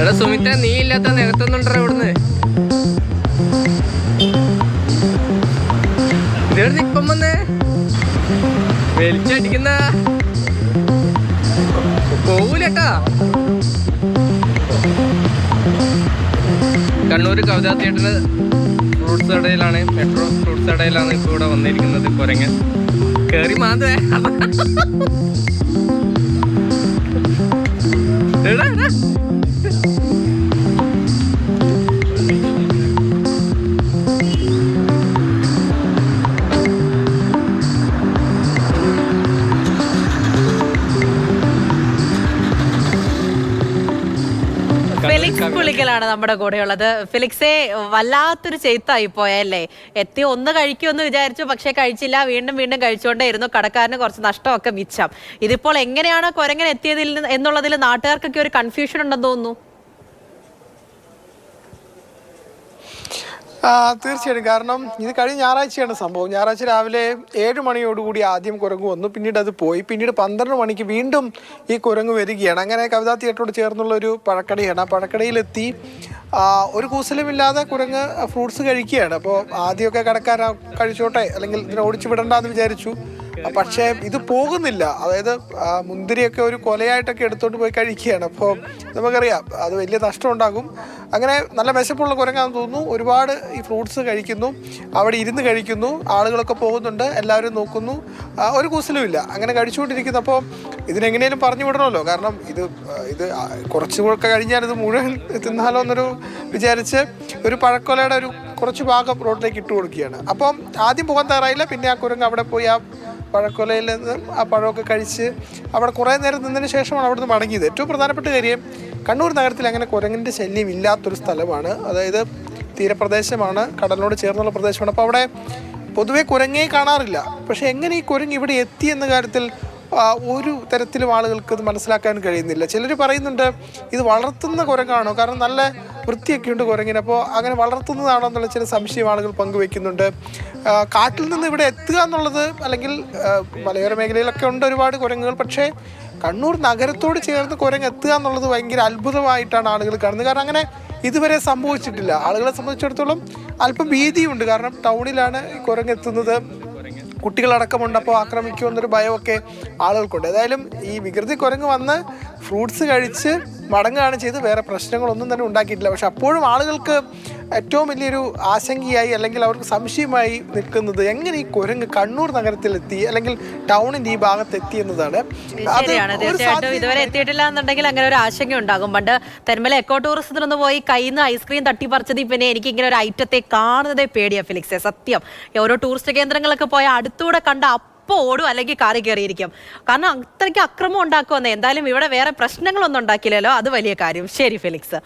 എടാ സുമിത്ത നീ ഇല്ലാത്ത നികത്തുന്നുണ്ടോ ഇവിടുന്ന്. ഇതെവിടെ ഇപ്പം വന്നേ. കണ്ണൂർ കവിതാ തിയേറ്റർ ഫ്രൂട്ട്സ് കടയിലാണ് മെട്രോ ഫ്രൂട്ട്സ് കടയിലാണ് ഇപ്പോൾ ഇവിടെ വന്നിരിക്കുന്നത് കുരങ്ങൻ. കേറി മാന്തേ ഫെലിക്സ് പുളിക്കലാണ് നമ്മുടെ കൂടെയുള്ളത്. ഫെലിക്സെ വല്ലാത്തൊരു ചെയ്ത്തായി പോയല്ലേ? എത്തി ഒന്ന് കഴിക്കുമെന്ന് വിചാരിച്ചു പക്ഷെ കഴിച്ചില്ല. വീണ്ടും വീണ്ടും കഴിച്ചുകൊണ്ടേയിരുന്നു കടക്കാരന് കുറച്ച് നഷ്ടമൊക്കെ മിച്ചം. ഇതിപ്പോൾ എങ്ങനെയാണ് കൊരങ്ങനെത്തിയതിൽ എന്നുള്ളതിൽ നാട്ടുകാർക്കൊക്കെ ഒരു കൺഫ്യൂഷൻ ഉണ്ടെന്ന് തോന്നുന്നു. തീർച്ചയായിട്ടും. കാരണം ഇത് കഴിഞ്ഞ ഞായറാഴ്ചയാണ് സംഭവം. ഞായറാഴ്ച രാവിലെ ഏഴ് മണിയോടുകൂടി ആദ്യം കുരങ്ങ് വന്നു. പിന്നീട് അത് പോയി. പിന്നീട് പന്ത്രണ്ട് മണിക്ക് വീണ്ടും ഈ കുരങ്ങ് വരികയാണ്. അങ്ങനെ കവിതാ തിയേറ്ററോട് ചേർന്നുള്ള ഒരു പഴക്കടയാണ്. ആ പഴക്കടയിലെത്തി ഒരു കൂസലുമില്ലാതെ കുരങ്ങ് ഫ്രൂട്ട്സ് കഴിക്കുകയാണ്. അപ്പോൾ ആദ്യമൊക്കെ കടക്കാരാ കഴിച്ചോട്ടെ അല്ലെങ്കിൽ ഇതിനെ ഓടിച്ചു വിടണ്ടെന്ന് വിചാരിച്ചു. പക്ഷേ ഇത് പോകുന്നില്ല. അതായത് മുന്തിരിയൊക്കെ ഒരു കൊലയായിട്ടൊക്കെ എടുത്തോണ്ട് പോയി കഴിക്കുകയാണ്. അപ്പോൾ നമുക്കറിയാം അത് വലിയ നഷ്ടം ഉണ്ടാകും അങ്ങനെ നല്ല വിശപ്പുള്ള കുരങ്ങാന്ന് തോന്നുന്നു. ഒരുപാട് ഈ ഫ്രൂട്ട്സ് കഴിക്കുന്നു. അവിടെ ഇരുന്ന് കഴിക്കുന്നു. ആളുകളൊക്കെ പോകുന്നുണ്ട്. എല്ലാവരും നോക്കുന്നു. ഒരു കുസലുമില്ല അങ്ങനെ കഴിച്ചുകൊണ്ടിരിക്കുന്നു. അപ്പോൾ ഇതിനെങ്ങനെയും പറഞ്ഞു വിടണമല്ലോ. കാരണം ഇത് ഇത് കുറച്ച് കുറച്ചുകൂടെ കഴിഞ്ഞാൽ ഇത് മുഴുവൻ തിന്നാലോ എന്നൊരു വിചാരിച്ച് ഒരു പഴക്കൊലയുടെ ഒരു കുറച്ച് ഭാഗം റോഡിലേക്ക് ഇട്ട് കൊടുക്കുകയാണ് അപ്പം ആദ്യം പോകാൻ തയ്യാറായില്ല. പിന്നെ ആ കുരങ്ങ് അവിടെ പോയി ആ പഴക്കൊലയിൽ നിന്ന് ആ പഴമൊക്കെ കഴിച്ച് അവിടെ കുറേ നേരം നിന്നതിന് ശേഷമാണ് അവിടെ മടങ്ങിയത്. ഏറ്റവും പ്രധാനപ്പെട്ട കാര്യം കണ്ണൂർ നഗരത്തിൽ അങ്ങനെ കുരങ്ങിന്റെ ശല്യം ഇല്ലാത്തൊരു സ്ഥലമാണ്. അതായത് തീരപ്രദേശമാണ് കടലിനോട് ചേർന്നുള്ള പ്രദേശമാണ്. അപ്പോൾ അവിടെ പൊതുവെ കുരങ്ങേ കാണാറില്ല. പക്ഷേ എങ്ങനെ ഈ കുരങ്ങ് ഇവിടെ എത്തി എന്ന കാര്യത്തിൽ ഒരു തരത്തിലും ആളുകൾക്ക് ഇത് മനസ്സിലാക്കാൻ കഴിയുന്നില്ല. ചിലർ പറയുന്നുണ്ട് ഇത് വളർത്തുന്ന കുരങ്ങാണോ? കാരണം നല്ല വൃത്തിയൊക്കെ ഉണ്ട് കുരങ്ങിന്. അപ്പോൾ അങ്ങനെ വളർത്തുന്നതാണോ എന്നുള്ള ചില സംശയം ആളുകൾ പങ്കുവെക്കുന്നുണ്ട്. കാട്ടിൽ നിന്ന് ഇവിടെ എത്തുക എന്നുള്ളത് അല്ലെങ്കിൽ മലയോര മേഖലയിലൊക്കെ ഉണ്ട് ഒരുപാട് കുരങ്ങുകൾ. പക്ഷേ കണ്ണൂർ നഗരത്തോട് ചേർന്ന് കുരങ്ങ് എത്തുക എന്നുള്ളത് ഭയങ്കര അത്ഭുതമായിട്ടാണ് ആളുകൾ കാണുന്നത്. കാരണം അങ്ങനെ ഇതുവരെ സംഭവിച്ചിട്ടില്ല. ആളുകളെ സംബന്ധിച്ചിടത്തോളം അല്പം ഭീതിയുണ്ട്. കാരണം ടൗണിലാണ് കുരങ്ങ് എത്തുന്നത്. കുട്ടികളടക്കമുണ്ട്. അപ്പോൾ ആക്രമിക്കുമെന്നൊരു ഭയമൊക്കെ ആളുകൾക്കുണ്ട്. ഏതായാലും ഈ വികൃതി കുരങ്ങ് വന്ന് ഫ്രൂട്ട്സ് കഴിച്ച് മടങ്ങുകയാണ് ചെയ്ത് വേറെ പ്രശ്നങ്ങളൊന്നും തന്നെ ഉണ്ടാക്കിയിട്ടില്ല. പക്ഷെ അപ്പോഴും ആളുകൾക്ക് ഏറ്റവും വലിയൊരു ആശങ്കയായി അല്ലെങ്കിൽ അവർക്ക് സംശയമായി നിൽക്കുന്നത് എങ്ങനെ ഈ കുരങ്ങ് കണ്ണൂർ നഗരത്തിലെത്തി അല്ലെങ്കിൽ ടൗണിന്റെ ഈ ഭാഗത്ത് എത്തി എന്നതാണ് തീർച്ചയായിട്ടും. ഇതുവരെ എത്തിയിട്ടില്ല എന്നുണ്ടെങ്കിൽ അങ്ങനെ ഒരു ആശങ്ക ഉണ്ടാകും. പണ്ട് തെന്മല എക്കോ ടൂറിസത്തിനൊന്ന് പോയി കയ്യിൽ നിന്ന് ഐസ്ക്രീം തട്ടി പറിച്ചത് പിന്നെ എനിക്ക് ഇങ്ങനെ ഒരു ഐറ്റത്തെ കാണുന്നതേ പേടിയാ ഫിലിക്സെ സത്യം. ഓരോ ടൂറിസ്റ്റ് കേന്ദ്രങ്ങളൊക്കെ പോയ അടുത്തൂടെ കണ്ട അപ്പോൾ ഓടും അല്ലെങ്കിൽ കാറി കയറിയിരിക്കും. കാരണം അത്രയ്ക്ക് അക്രമം ഉണ്ടാക്കുമെന്നേ. എന്തായാലും ഇവിടെ വേറെ പ്രശ്നങ്ങളൊന്നും ഉണ്ടാക്കില്ലല്ലോ. അത് വലിയ കാര്യം. ശരി ഫെലിക്സ്.